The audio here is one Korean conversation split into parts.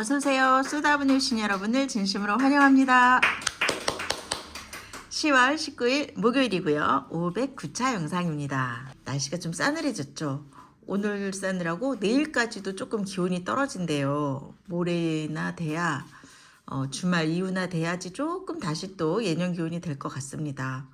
어서오세요. 쏟아부는 유신 여러분을 진심으로 환영합니다. 10월 19일 목요일이고요. 509차 영상입니다. 날씨가 좀 싸늘해졌죠. 오늘 싸늘하고 내일까지도 조금 기온이 떨어진대요. 모레나 돼야 어, 주말 이후나 돼야지 조금 다시 또 예년 기온이 될 것 같습니다.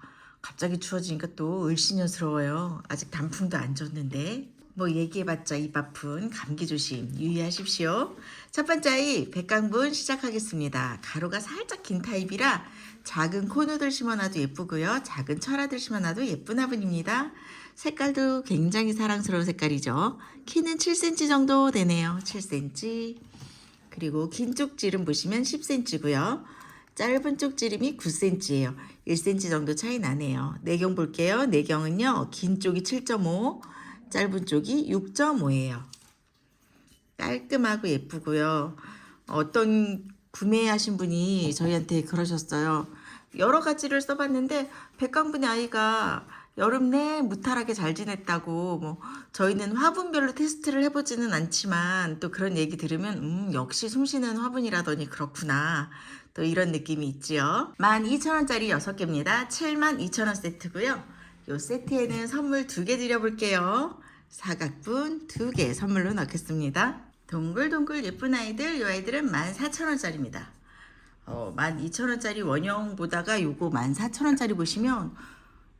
갑자기 추워지니까 또 을씨년스러워요. 아직 단풍도 안 졌는데. 뭐 얘기해봤자 입 아픈 감기 조심 유의하십시오. 첫 번째 아이 백강분 시작하겠습니다. 가루가 살짝 긴 타입이라 작은 코누들 심어놔도 예쁘고요. 작은 철화들 심어놔도 예쁜 화분입니다. 색깔도 굉장히 사랑스러운 색깔이죠. 키는 7cm 정도 되네요. 7cm. 그리고 긴 쪽지름 보시면 10cm고요. 짧은 쪽지름이 9cm예요. 1cm 정도 차이 나네요. 내경 볼게요. 내경은요. 긴 쪽이 7.5, 짧은 쪽이 6.5예요. 깔끔하고 예쁘고요. 어떤 구매하신 분이 저희한테 그러셨어요. 여러 가지를 써봤는데 백강분의 아이가 여름 내 무탈하게 잘 지냈다고 뭐 저희는 화분별로 테스트를 해보지는 않지만 또 그런 얘기 들으면 음 역시 숨쉬는 화분이라더니 그렇구나 또 이런 느낌이 있지요 12,000원짜리 6개입니다 72,000원 세트고요 요 세트에는 선물 두 개 드려볼게요 사각분 두 개 선물로 넣겠습니다 동글동글 예쁜 아이들 요 아이들은 14,000원짜리입니다 어, 12,000원짜리 원형 보다가 요거 14,000원짜리 보시면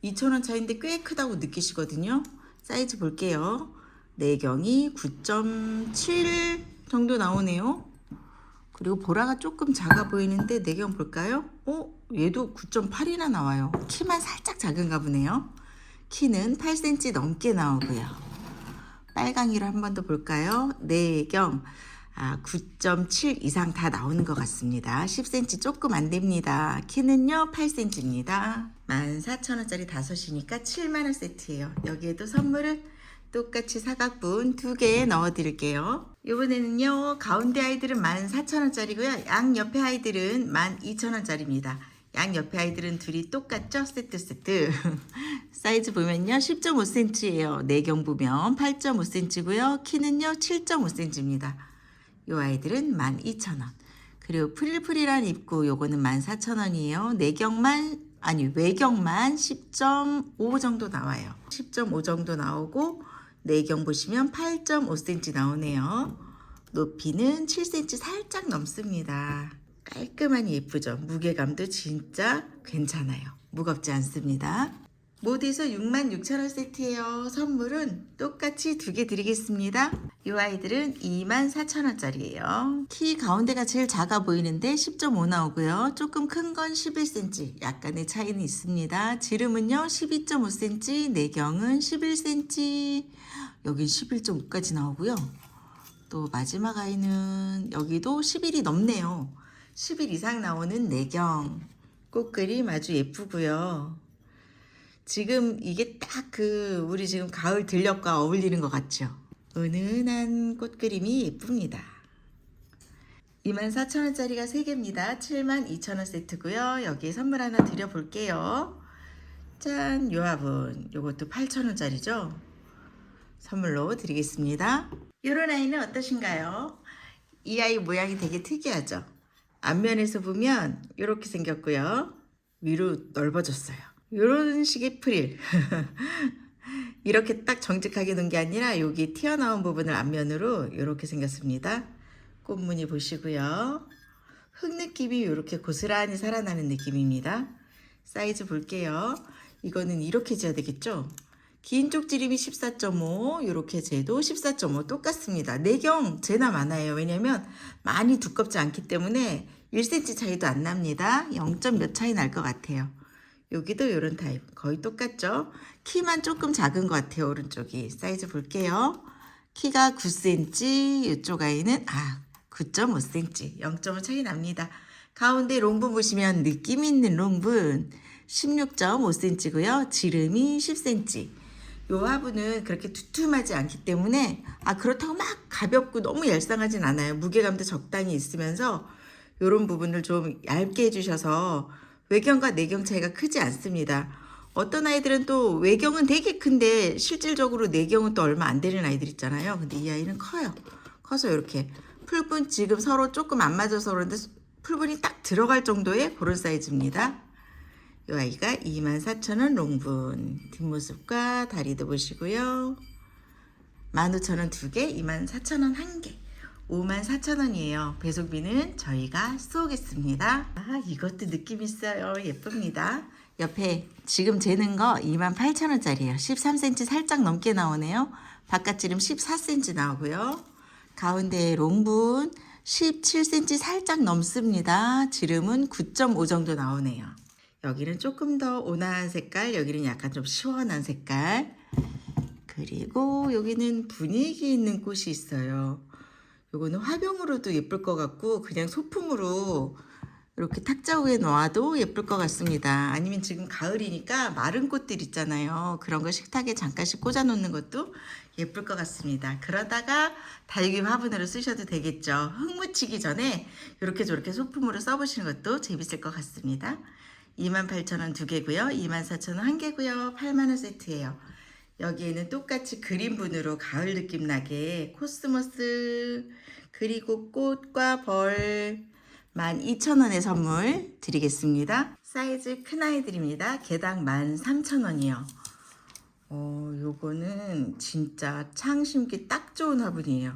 2,000원 차인데 꽤 크다고 느끼시거든요. 사이즈 볼게요. 내경이 9.7 정도 나오네요. 그리고 보라가 조금 작아 보이는데 내경 볼까요? 어? 얘도 9.8이나 나와요. 키만 살짝 작은가 보네요. 키는 8cm 넘게 나오고요. 빨강이를 한번 더 볼까요? 내경 아, 9.7 이상 다 나오는 것 같습니다. 10cm 조금 안 됩니다. 키는요, 8cm입니다. 14,000원짜리 5이니까 7만원 세트예요. 여기에도 선물을 똑같이 사각분 두 개 넣어 드릴게요. 이번에는요, 가운데 아이들은 14,000원짜리고요. 양 옆에 아이들은 12,000원짜리입니다. 양 옆에 아이들은 둘이 똑같죠? 세트 세트. 사이즈 보면요. 10.5cm예요. 내경 보면 8.5cm고요. 키는요. 7.5cm입니다. 요 아이들은 12,000원. 그리고 프릴프릴한 입구 요거는 14,000원이에요. 내경만 아니 외경만 10.5 정도 나와요. 10.5 정도 나오고 내경 보시면 8.5cm 나오네요. 높이는 7cm 살짝 넘습니다. 깔끔하니 예쁘죠? 무게감도 진짜 괜찮아요. 무겁지 않습니다. 모두에서 66,000원 세트예요. 선물은 똑같이 두 개 드리겠습니다. 이 아이들은 24,000원짜리예요. 키 가운데가 제일 작아 보이는데 10.5 나오고요. 조금 큰 건 11cm. 약간의 차이는 있습니다. 지름은요 12.5cm, 내경은 11cm. 여긴 11.5까지 나오고요. 또 마지막 아이는 여기도 11이 넘네요. 10일 이상 나오는 내경. 꽃그림 아주 예쁘고요. 지금 이게 딱 그 우리 지금 가을 들녘과 어울리는 것 같죠? 은은한 꽃 그림이 예쁩니다. 24,000원짜리가 3개입니다. 72,000원 세트고요. 여기 선물 하나 드려볼게요. 짠! 요 화분. 요것도 8,000원짜리죠? 선물로 드리겠습니다. 요런 아이는 어떠신가요? 이 아이 모양이 되게 특이하죠? 앞면에서 보면 이렇게 생겼고요. 위로 넓어졌어요. 이런 식의 프릴. 이렇게 딱 정직하게 놓은 게 아니라 여기 튀어나온 부분을 앞면으로 이렇게 생겼습니다. 꽃무늬 보시고요. 흙 느낌이 이렇게 고스란히 살아나는 느낌입니다. 사이즈 볼게요. 이거는 이렇게 재야 되겠죠? 긴 쪽지름이 14.5, 이렇게 재도 14.5 똑같습니다. 내경 재나 많아요. 왜냐면 많이 두껍지 않기 때문에 1cm 차이도 안 납니다. 0. 몇 차이 날 것 같아요. 여기도 이런 타입 거의 똑같죠? 키만 조금 작은 것 같아요. 오른쪽이 사이즈 볼게요. 키가 9cm, 이쪽 아이는 아 9.5cm, 0.5 차이 납니다. 가운데 롱분 보시면 느낌 있는 롱분 16.5cm고요. 지름이 10cm. 요 화분은 그렇게 두툼하지 않기 때문에 아 그렇다고 막 가볍고 너무 얄쌍하진 않아요. 무게감도 적당히 있으면서 요런 부분을 좀 얇게 해주셔서 외경과 내경 차이가 크지 않습니다. 어떤 아이들은 또 외경은 되게 큰데 실질적으로 내경은 또 얼마 안 되는 아이들 있잖아요. 근데 이 아이는 커요. 커서 이렇게 풀분 지금 서로 조금 안 맞아서 그런데 풀분이 딱 들어갈 정도의 그런 사이즈입니다. 이 아이가 24,000원 롱분 뒷모습과 다리도 보시고요. 15,000원 두 개, 24,000원 한 개. 54,000원이에요. 배송비는 저희가 쏘겠습니다. 아, 이것도 느낌 있어요. 예쁩니다. 옆에 지금 재는 거 28,000원짜리예요. 13cm 살짝 넘게 나오네요. 바깥지름 14cm 나오고요. 가운데 롱분 17cm 살짝 넘습니다. 지름은 9.5 정도 나오네요. 여기는 조금 더 온화한 색깔, 여기는 약간 좀 시원한 색깔. 그리고 여기는 분위기 있는 꽃이 있어요. 요거는 화병으로도 예쁠 것 같고 그냥 소품으로 이렇게 탁자 위에 놓아도 예쁠 것 같습니다. 아니면 지금 가을이니까 마른 꽃들 있잖아요. 그런 거 식탁에 잠깐씩 꽂아 놓는 것도 예쁠 것 같습니다. 그러다가 다육이 화분으로 쓰셔도 되겠죠. 흙 묻히기 전에 이렇게 저렇게 소품으로 써보시는 것도 재밌을 것 같습니다. 28,000원 두 개고요. 24,000원 한 개고요. 8만원 세트예요. 여기에는 똑같이 그린분으로 가을 느낌 나게 코스모스 그리고 꽃과 벌 12,000원의 선물 드리겠습니다. 사이즈 큰 아이들입니다. 개당 13,000원이요. 어, 요거는 진짜 창 심기 딱 좋은 화분이에요.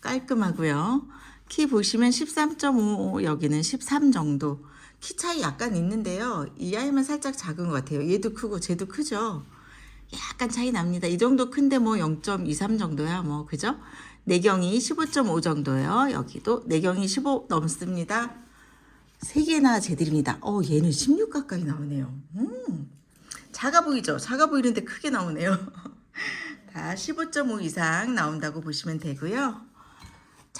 깔끔하고요. 키 보시면 13.5, 여기는 13 정도. 키 차이 약간 있는데요. 이 아이만 살짝 작은 것 같아요. 얘도 크고 쟤도 크죠. 약간 차이 납니다. 이 정도 큰데 뭐 0.23 정도야 뭐 그죠? 내경이 15.5 정도예요. 여기도 내경이 15 넘습니다. 세 개나 제들입니다. 어 얘는 16 가까이 나오네요. 음 작아 보이죠? 작아 보이는데 크게 나오네요. 다 15.5 이상 나온다고 보시면 되고요.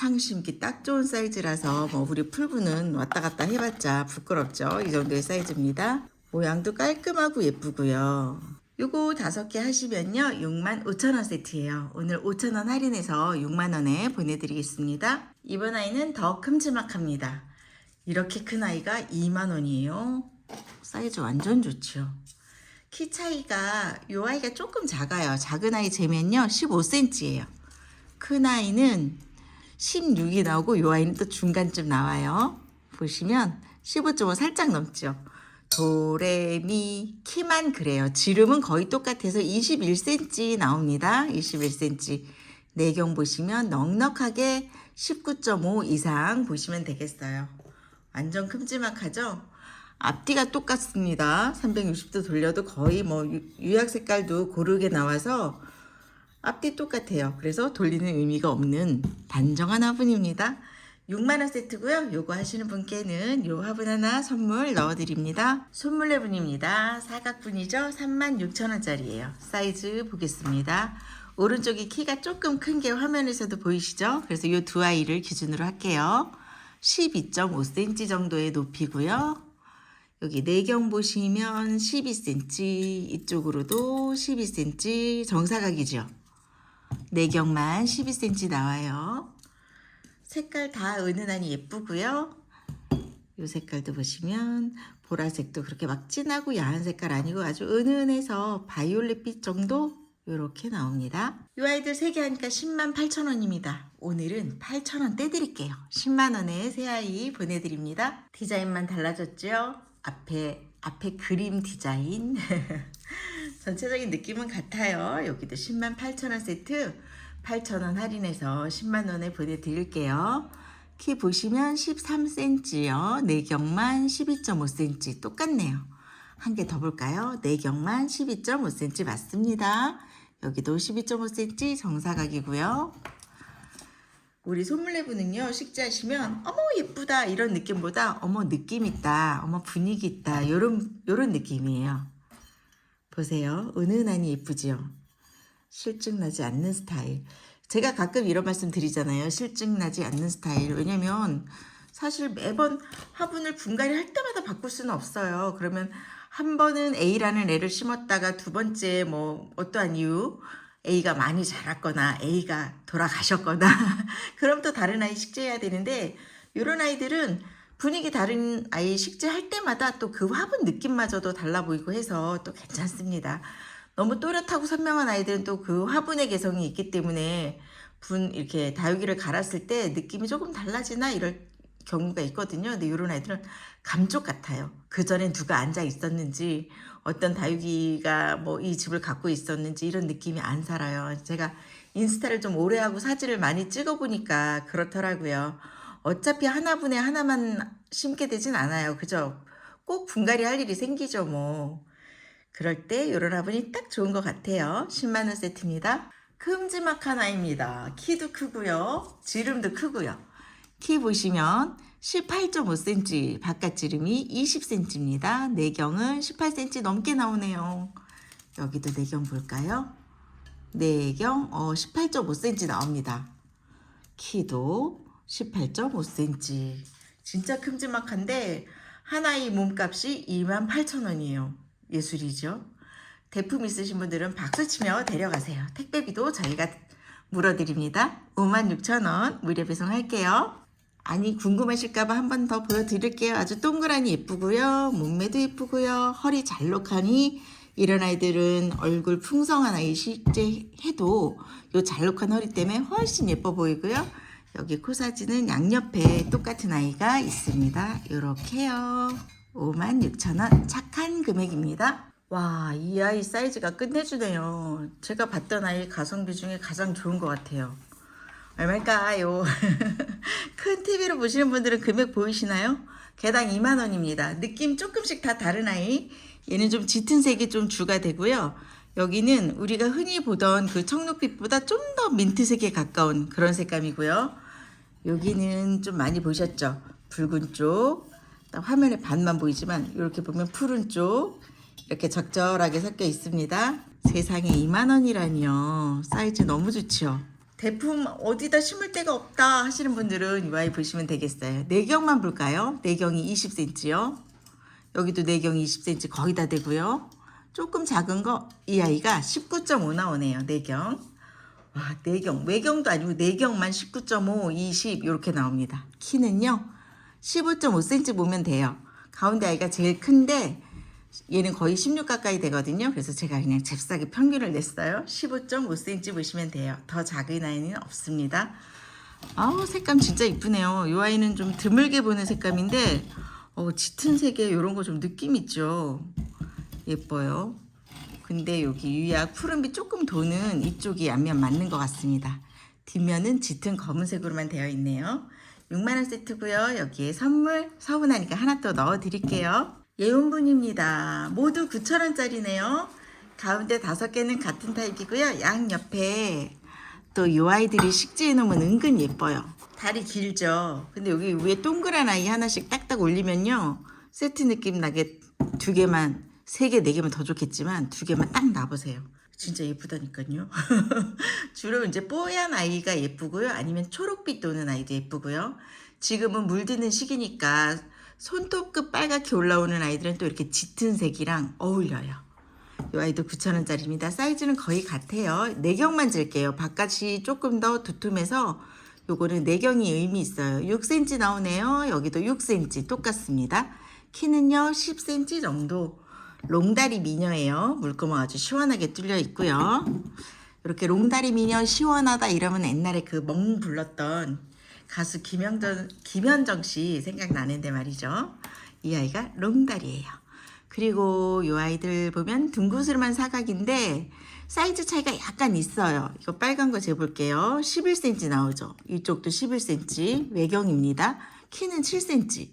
창 심기 딱 좋은 사이즈라서 뭐 우리 풀분은 왔다 갔다 해봤자 부끄럽죠. 이 정도의 사이즈입니다. 모양도 깔끔하고 예쁘고요. 요거 다섯 개 하시면요. 6만 5천원 세트예요. 오늘 5천원 할인해서 6만원에 보내드리겠습니다. 이번 아이는 더 큼지막합니다. 이렇게 큰 아이가 2만원이에요. 사이즈 완전 좋죠. 키 차이가 요 아이가 조금 작아요. 작은 아이 재면요. 15cm예요. 큰 아이는 16이 나오고 요 아이는 또 중간쯤 나와요 보시면 15.5 살짝 넘죠 도레미 키만 그래요. 지름은 거의 똑같아서 21cm 나옵니다. 21cm. 내경 보시면 넉넉하게 19.5 이상 보시면 되겠어요. 완전 큼지막하죠? 앞뒤가 똑같습니다. 360도 돌려도 거의 뭐 유- 유약 색깔도 고르게 나와서 앞뒤 똑같아요. 그래서 돌리는 의미가 없는 단정한 화분입니다. 6만원 세트고요. 요거 하시는 분께는 요 화분 하나 선물 넣어드립니다. 손물레분입니다. 사각분이죠. 36,000원짜리예요. 사이즈 보겠습니다. 오른쪽이 키가 조금 큰 게 화면에서도 보이시죠? 그래서 요 두 아이를 기준으로 할게요. 12.5cm 정도의 높이고요. 여기 내경 보시면 12cm, 이쪽으로도 12cm 정사각이죠. 내경만 12cm 나와요. 색깔 다 은은하니 예쁘고요. 이 색깔도 보시면 보라색도 그렇게 막 진하고 야한 색깔 아니고 아주 은은해서 바이올렛빛 정도 이렇게 나옵니다. 이 아이들 3개 하니까 10만 8천 원입니다. 오늘은 8천 원 떼드릴게요. 10만 원에 새 아이 보내드립니다. 디자인만 달라졌죠? 앞에 앞에 그림 디자인 전체적인 느낌은 같아요. 여기도 10만 8천 원 세트 8천 원 할인해서 10만 원에 보내드릴게요. 키 보시면 13cm요. 내경만 12.5cm 똑같네요. 한 개 더 볼까요? 내경만 12.5cm 맞습니다. 여기도 12.5cm 정사각이고요. 우리 손물레분은요 식재하시면 어머 예쁘다 이런 느낌보다 어머 느낌 있다 어머 분위기 있다 요런 요런 느낌이에요 보세요. 은은하니 예쁘지요? 실증 나지 않는 스타일. 제가 가끔 이런 말씀 드리잖아요. 실증 나지 않는 스타일. 왜냐면 사실 매번 화분을 분갈이 할 때마다 바꿀 수는 없어요. 그러면 한 번은 A라는 애를 심었다가 두 번째 뭐 어떠한 이유? A가 많이 자랐거나 A가 돌아가셨거나. 그럼 또 다른 아이 식재해야 되는데 이런 아이들은 분위기 다른 아이 식재할 때마다 또 그 화분 느낌마저도 달라 보이고 해서 또 괜찮습니다. 너무 또렷하고 선명한 아이들은 또 그 화분의 개성이 있기 때문에 분 이렇게 다육이를 갈았을 때 느낌이 조금 달라지나 이럴 경우가 있거든요. 근데 이런 아이들은 감쪽 같아요. 그 전에 누가 앉아 있었는지 어떤 다육이가 뭐 이 집을 갖고 있었는지 이런 느낌이 안 살아요. 제가 인스타를 좀 오래 하고 사진을 많이 찍어 보니까 그렇더라고요. 어차피 하나분에 하나만 심게 되진 않아요. 그죠? 꼭 분갈이 할 일이 생기죠, 뭐. 그럴 때 이런 화분이 딱 좋은 것 같아요. 10만원 세트입니다. 큼지막한 아이입니다. 키도 크고요. 지름도 크고요. 키 보시면 18.5cm, 바깥 지름이 20cm입니다. 내경은 18cm 넘게 나오네요. 여기도 내경 볼까요? 내경 어, 18.5cm 나옵니다. 키도 18.5cm. 진짜 큼지막한데 하나의 몸값이 28,000원이에요. 예술이죠. 대품 있으신 분들은 박수치며 데려가세요. 택배비도 저희가 물어드립니다. 56,000원 무료 배송할게요. 아니 궁금하실까봐 한 번 더 보여드릴게요. 아주 동그라니 예쁘고요. 몸매도 예쁘고요. 허리 잘록하니 이런 아이들은 얼굴 풍성한 아이 실제 해도 요 잘록한 허리 때문에 훨씬 예뻐 보이고요. 여기 코 사진은 양옆에 똑같은 아이가 있습니다. 요렇게요. 56,000원 착한 금액입니다. 와, 이 아이 사이즈가 끝내주네요. 제가 봤던 아이 가성비 중에 가장 좋은 것 같아요. 얼마일까요? 큰 TV로 보시는 분들은 금액 보이시나요? 개당 2만 원입니다. 느낌 조금씩 다 다른 아이. 얘는 좀 짙은 색이 좀 주가 되고요. 여기는 우리가 흔히 보던 그 청록빛보다 좀 더 민트색에 가까운 그런 색감이고요. 여기는 좀 많이 보셨죠? 붉은 쪽. 딱 화면에 반만 보이지만 이렇게 보면 푸른 쪽. 이렇게 적절하게 섞여 있습니다. 세상에 2만 원이라니요. 사이즈 너무 좋죠? 대품 어디다 심을 데가 없다 하시는 분들은 이 아이 보시면 되겠어요. 내경만 볼까요? 내경이 20cm요. 여기도 내경이 20cm 거의 다 되고요. 조금 작은 거 이 아이가 19.5 나오네요. 내경. 와, 내경. 외경도 아니고 내경만 19.5, 20 이렇게 나옵니다. 키는요. 15.5cm 보면 돼요. 가운데 아이가 제일 큰데 얘는 거의 16 가까이 되거든요. 그래서 제가 그냥 잽싸게 평균을 냈어요. 15.5cm 보시면 돼요. 더 작은 아이는 없습니다. 아우 색감 진짜 이쁘네요. 이 아이는 좀 드물게 보는 색감인데 어, 짙은 색에 이런 거 좀 느낌 있죠. 예뻐요. 근데 여기 유약 푸른빛 조금 도는 이쪽이 앞면 맞는 것 같습니다. 뒷면은 짙은 검은색으로만 되어 있네요. 6만원 세트고요. 여기에 선물 서운하니까 하나 또 넣어 드릴게요. 예온분입니다. 모두 9,000원짜리네요. 가운데 다섯 개는 같은 타입이고요. 양 옆에 또 이 아이들이 식재해 놓으면 은근 예뻐요. 다리 길죠. 근데 여기 위에 동그란 아이 하나씩 딱딱 올리면요. 세트 느낌 나게 두 개만, 세 개, 네 개면 더 좋겠지만 두 개만 딱 놔보세요. 진짜 예쁘다니까요. 주로 이제 뽀얀 아이가 예쁘고요. 아니면 초록빛 도는 아이도 예쁘고요. 지금은 물드는 시기니까 손톱끝 빨갛게 올라오는 아이들은 또 이렇게 짙은 색이랑 어울려요. 이 아이도 9,000원짜리입니다. 사이즈는 거의 같아요. 내경만 질게요. 바깥이 조금 더 두툼해서 요거는 내경이 의미 있어요. 6cm 나오네요. 여기도 6cm 똑같습니다. 키는요 10cm 정도. 롱다리 미녀예요. 물구멍 아주 시원하게 뚫려 있고요. 이렇게 롱다리 미녀 시원하다 이러면 옛날에 그 멍 불렀던 가수 김현정, 김현정 씨 생각나는데 말이죠. 이 아이가 롱다리예요. 그리고 이 아이들 보면 둥그스름한 사각인데 사이즈 차이가 약간 있어요. 이거 빨간 거 재볼게요. 11cm 나오죠. 이쪽도 11cm 외경입니다. 키는 7cm.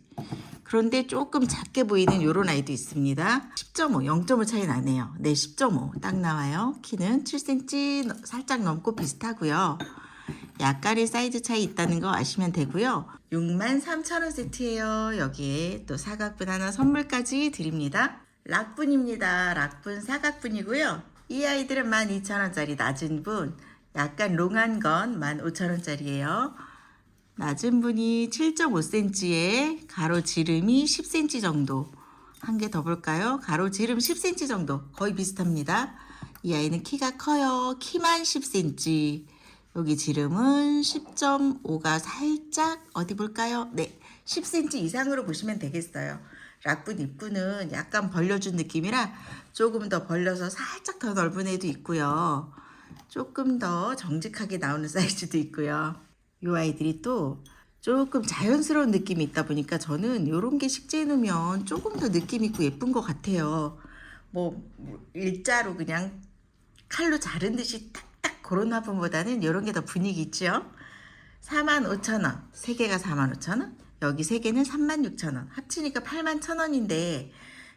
그런데 조금 작게 보이는 요런 아이도 있습니다. 10.5, 0.5 차이 나네요. 네, 10.5 딱 나와요. 키는 7cm 살짝 넘고 비슷하고요. 약간의 사이즈 차이 있다는 거 아시면 되고요. 63,000원 세트예요. 여기에 또 사각분 하나 선물까지 드립니다. 락분입니다. 락분 사각분이고요. 이 아이들은 12,000원짜리 낮은 분, 약간 롱한 건 15,000원짜리예요. 낮은 분이 7.5cm에 가로 지름이 10cm 정도. 한 개 더 볼까요? 가로 지름 10cm 정도. 거의 비슷합니다. 이 아이는 키가 커요. 키만 10cm. 여기 지름은 10.5가 살짝 어디 볼까요? 네. 10cm 이상으로 보시면 되겠어요. 락분 입구는 약간 벌려준 느낌이라 조금 더 벌려서 살짝 더 넓은 애도 있고요. 조금 더 정직하게 나오는 사이즈도 있고요. 이 아이들이 또 조금 자연스러운 느낌이 있다 보니까 저는 이런 게 식재해 놓으면 조금 더 느낌 있고 예쁜 것 같아요. 뭐 일자로 그냥 칼로 자른 듯이 딱딱 그런 화분보다는 이런 게 더 분위기 있죠. 45,000원. 세 개가 45,000원. 여기 세 개는 36,000원. 합치니까 81,000원인데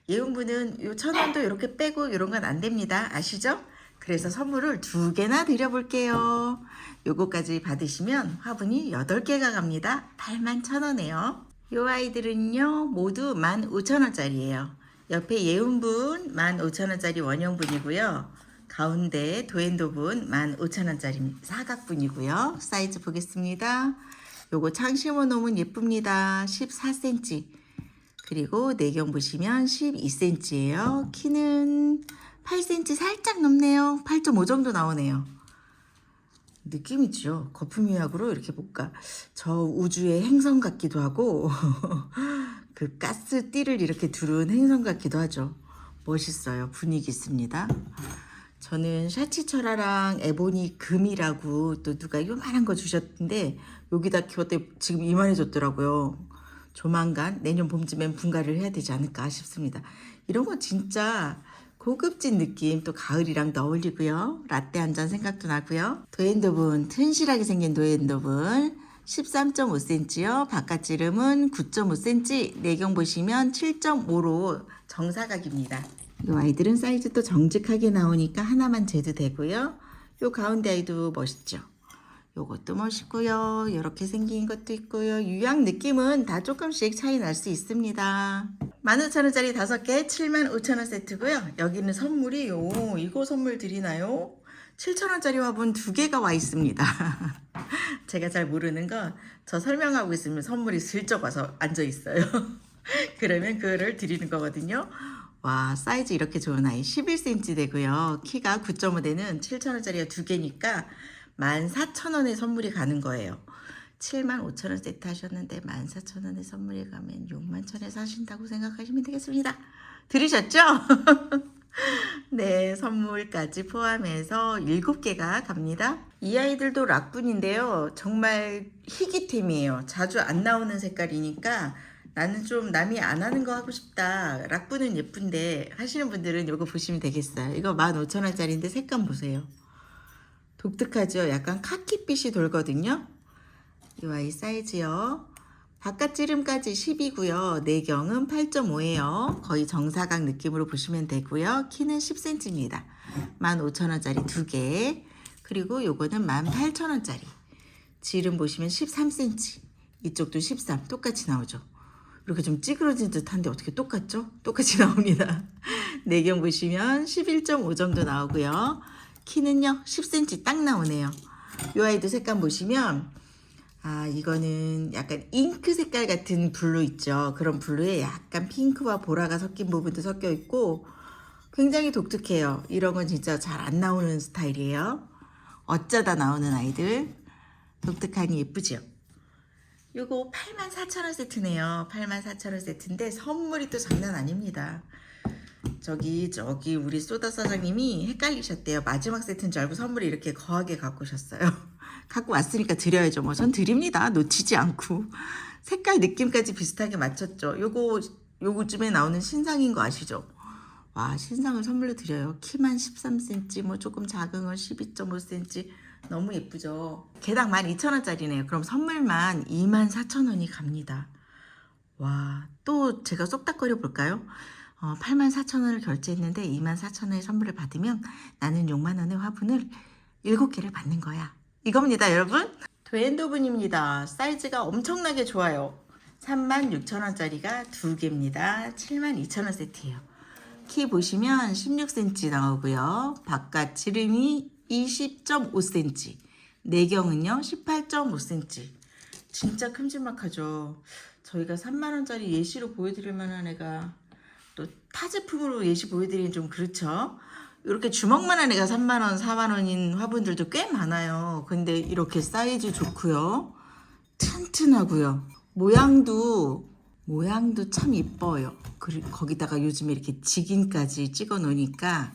예은부는 요 천원도 이렇게 빼고 이런 건 안 됩니다. 아시죠? 그래서 선물을 두 개나 드려볼게요. 요거까지 받으시면 화분이 8개가 갑니다. 81,000원에요. 요 아이들은요, 모두 15,000원짜리예요. 옆에 예은분 15,000원짜리 원형분이고요. 가운데 도엔도분 15,000원짜리 사각분이고요. 사이즈 보겠습니다. 요거 창 심어 놓으면 예쁩니다. 14cm. 그리고 내경 보시면 12cm예요. 키는 8cm 살짝 넘네요. 8.5 정도 나오네요. 느낌이죠. 거품유약으로 이렇게 볼까. 저 우주의 행성 같기도 하고 그 가스 띠를 이렇게 두른 행성 같기도 하죠. 멋있어요. 분위기 있습니다. 저는 샤치철화랑 에보니 금이라고 또 누가 요만한 거 주셨는데 여기다 키웠더니 지금 이만해졌더라고요. 조만간 내년 봄쯤엔 분갈이를 해야 되지 않을까 싶습니다. 이런 거 진짜 고급진 느낌 또 가을이랑 도 어울리고요. 라떼 한 잔 생각도 나고요. 도엔도분 튼실하게 생긴 도엔도분 13.5cm요. 바깥 지름은 9.5cm, 내경 보시면 7.5로 정사각입니다. 이 아이들은 사이즈도 정직하게 나오니까 하나만 재도 되고요. 요 가운데 아이도 멋있죠. 요것도 멋있고요. 이렇게 생긴 것도 있고요. 유양 느낌은 다 조금씩 차이 날 수 있습니다. 15,000원짜리 5개 75,000원 세트고요. 여기는 선물이 요 이거 선물 드리나요? 7,000원짜리 화분 두 개가 와 있습니다. 제가 잘 모르는 건 저 설명하고 있으면 선물이 슬쩍 와서 앉아 있어요. 그러면 그거를 드리는 거거든요. 와 사이즈 이렇게 좋은 아이 11cm 되고요. 키가 9.5 되는 7,000원짜리가 두 개니까 14,000원에 선물이 가는 거예요. 75,000원 세트 하셨는데 14,000원에 선물이 가면 61,000원에 사신다고 생각하시면 되겠습니다. 들으셨죠? 네, 선물까지 포함해서 7개가 갑니다. 이 아이들도 락분인데요. 정말 희귀템이에요. 자주 안 나오는 색깔이니까 나는 좀 남이 안 하는 거 하고 싶다. 락분은 예쁜데 하시는 분들은 이거 보시면 되겠어요. 이거 15,000원짜리인데 색감 보세요. 독특하죠? 약간 카키빛이 돌거든요. 이 아이 사이즈요. 바깥 지름까지 10이고요. 내경은 8.5예요. 거의 정사각 느낌으로 보시면 되고요. 키는 10cm입니다. 15,000원짜리 두 개. 그리고 요거는 18,000원짜리. 지름 보시면 13cm. 이쪽도 13. 똑같이 나오죠. 이렇게 좀 찌그러진 듯한데 어떻게 똑같죠? 똑같이 나옵니다. 내경 보시면 11.5 정도 나오고요. 키는요 10cm 딱 나오네요. 이 아이도 색감 보시면 아 이거는 약간 잉크 색깔 같은 블루 있죠. 그런 블루에 약간 핑크와 보라가 섞인 부분도 섞여 있고 굉장히 독특해요. 이런 건 진짜 잘 안 나오는 스타일이에요. 어쩌다 나오는 아이들 독특하니 예쁘죠. 요거 84,000원 세트네요. 84,000원 세트인데 선물이 또 장난 아닙니다. 저기 저기 우리 소다 사장님이 헷갈리셨대요. 마지막 세트인 줄 알고 선물을 이렇게 거하게 갖고 오셨어요. 갖고 왔으니까 드려야죠. 뭐 전 드립니다. 놓치지 않고 색깔 느낌까지 비슷하게 맞췄죠. 요거 요거쯤에 나오는 신상인 거 아시죠? 와 신상을 선물로 드려요. 키만 13cm, 뭐 조금 작은 건 12.5cm. 너무 예쁘죠. 개당 12,000원짜리네요. 그럼 선물만 24,000원이 갑니다. 와, 또 제가 쏙닥거려 볼까요? 어, 84,000원을 결제했는데 24,000원의 선물을 받으면 나는 6만원의 화분을 7개를 받는 거야. 이겁니다, 여러분. 도엔도분입니다. 사이즈가 엄청나게 좋아요. 36,000원짜리가 두 개입니다. 72,000원 세트예요. 키 보시면 16cm 나오고요. 바깥 지름이 20.5cm. 내경은요 18.5cm. 진짜 큼지막하죠. 저희가 3만원짜리 예시로 보여드릴 만한 애가 또 타 제품으로 예시 보여드리긴 좀 그렇죠. 이렇게 주먹만한 애가 3만원, 4만원인 화분들도 꽤 많아요. 근데 이렇게 사이즈 좋고요. 튼튼하고요. 모양도 모양도 참 이뻐요. 그리고 거기다가 요즘에 이렇게 직인까지 찍어 놓으니까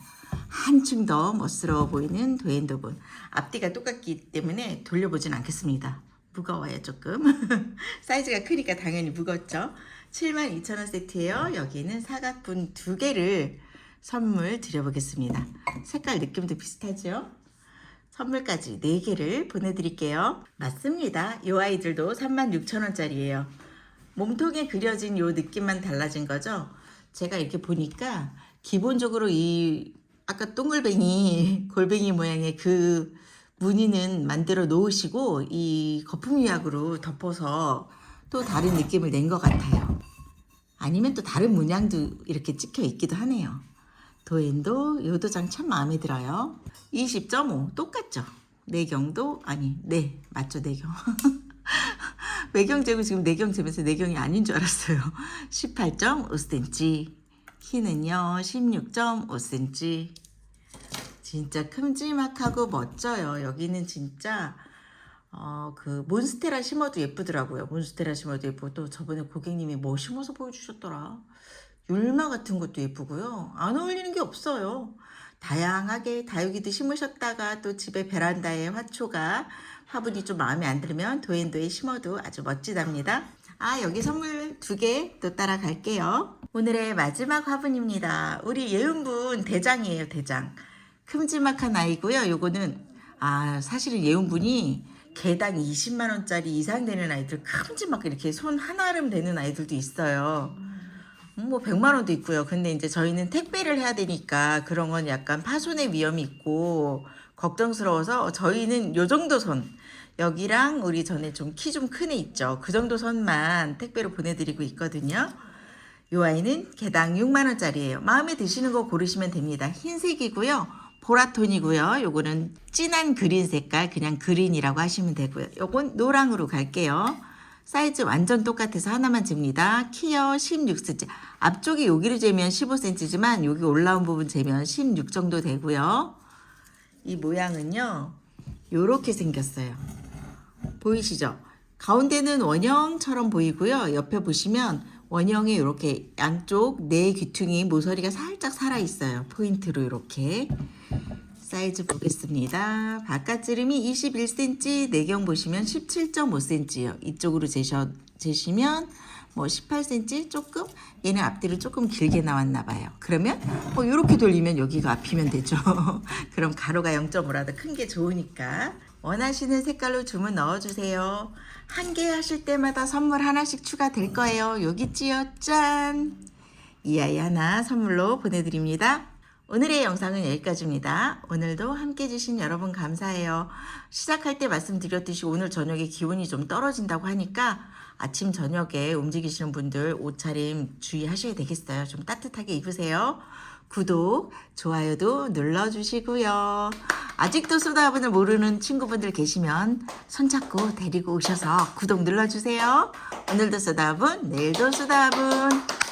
한층 더 멋스러워 보이는 도앤도분. 앞뒤가 똑같기 때문에 돌려보진 않겠습니다. 무거워요 조금. 사이즈가 크니까 당연히 무겁죠. 72,000원 세트예요. 여기는 사각분 두 개를 선물 드려보겠습니다. 색깔 느낌도 비슷하죠? 선물까지 4개를 보내드릴게요. 맞습니다. 이 아이들도 36,000원짜리예요. 몸통에 그려진 요 느낌만 달라진 거죠. 제가 이렇게 보니까 기본적으로 이 아까 동글뱅이 골뱅이 모양의 그 무늬는 만들어 놓으시고 이 거품 유약으로 덮어서 또 다른 느낌을 낸 것 같아요. 아니면 또 다른 문양도 이렇게 찍혀 있기도 하네요. 도엔도 요 도장 참 마음에 들어요. 20.5 똑같죠? 내경도 아니 네 맞죠 내경. 외경 재고 지금 내경 재면서 내경이 아닌 줄 알았어요. 18.5cm 키는요 16.5cm 진짜 큼지막하고 멋져요. 여기는 진짜 어, 그 몬스테라 심어도 예쁘더라고요. 몬스테라 심어도 예쁘고 또 저번에 고객님이 뭐 심어서 보여주셨더라. 율마 같은 것도 예쁘고요. 안 어울리는 게 없어요. 다양하게 다육이도 심으셨다가 또 집에 베란다에 화초가 화분이 좀 마음에 안 들면 도앤도에 심어도 아주 멋지답니다. 아 여기 선물 두 개 또 따라갈게요. 오늘의 마지막 화분입니다. 우리 예은분 대장이에요 대장. 큼지막한 아이고요. 요거는 아 사실은 예은분이 개당 20만 원짜리 이상 되는 아이들 큼지막 이렇게 손 하나름 되는 아이들도 있어요. 음, 뭐 100만 원도 있고요. 근데 이제 저희는 택배를 해야 되니까 그런 건 약간 파손의 위험이 있고 걱정스러워서 저희는 요 정도 선 여기랑 우리 전에 좀 키 좀 큰 애 있죠. 그 정도 선만 택배로 보내드리고 있거든요. 요 아이는 개당 6만 원짜리예요. 마음에 드시는 거 고르시면 됩니다. 흰색이고요. 보라톤이고요. 요거는 진한 그린 색깔 그냥 그린이라고 하시면 되고요. 요건 노랑으로 갈게요. 사이즈 완전 똑같아서 하나만 잽니다. 키요 16cm. 앞쪽이 여기를 재면 15cm지만 여기 올라온 부분 재면 16 정도 되고요. 이 모양은요. 요렇게 생겼어요. 보이시죠? 가운데는 원형처럼 보이고요. 옆에 보시면 원형에 이렇게 양쪽 네 귀퉁이 모서리가 살짝 살아 있어요. 포인트로 이렇게 사이즈 보겠습니다. 바깥 지름이 21cm, 내경 보시면 17.5cm요. 이쪽으로 재셔, 재시면 뭐 18cm 조금 얘는 앞뒤로 조금 길게 나왔나 봐요. 그러면 뭐 이렇게 돌리면 여기가 앞이면 되죠. 그럼 가로가 0.5라도 큰 게 좋으니까 원하시는 색깔로 주문 넣어주세요. 한 개 하실 때마다 선물 하나씩 추가될 거예요. 여기 있지요. 짠! 이 아이 하나 선물로 보내드립니다. 오늘의 영상은 여기까지입니다. 오늘도 함께 해주신 여러분 감사해요. 시작할 때 말씀드렸듯이 오늘 저녁에 기온이 좀 떨어진다고 하니까 아침 저녁에 움직이시는 분들 옷차림 주의하셔야 되겠어요. 좀 따뜻하게 입으세요. 구독, 좋아요도 눌러주시고요. 아직도 소다분을 모르는 친구분들 계시면 손잡고 데리고 오셔서 구독 눌러주세요. 오늘도 소다분, 내일도 소다분.